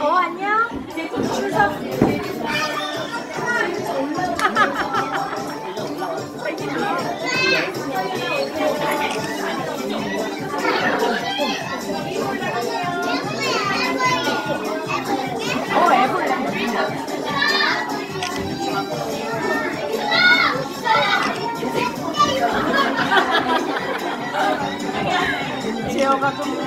어 안녕. 출석. 어 애벌레. 제어가 좀.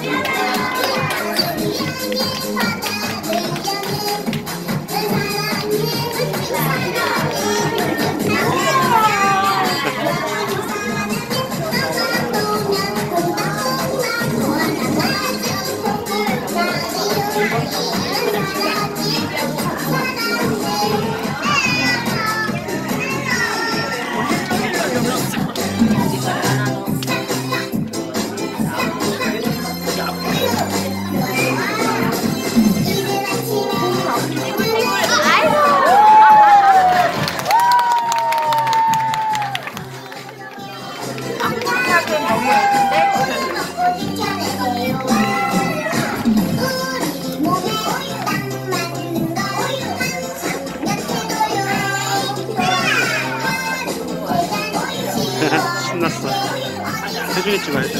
Yeah. 신났어. 혜준이 찍어야 돼.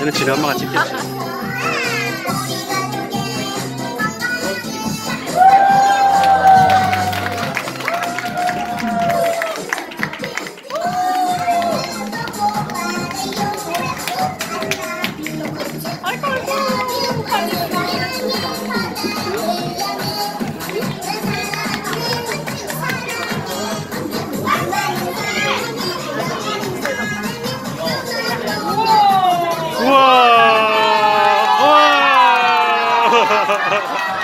얘는 집에 엄마가 찍겠지. ハハハハ!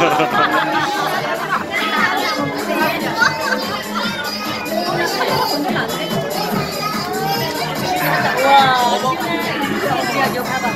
와, 진짜 여기 봐봐.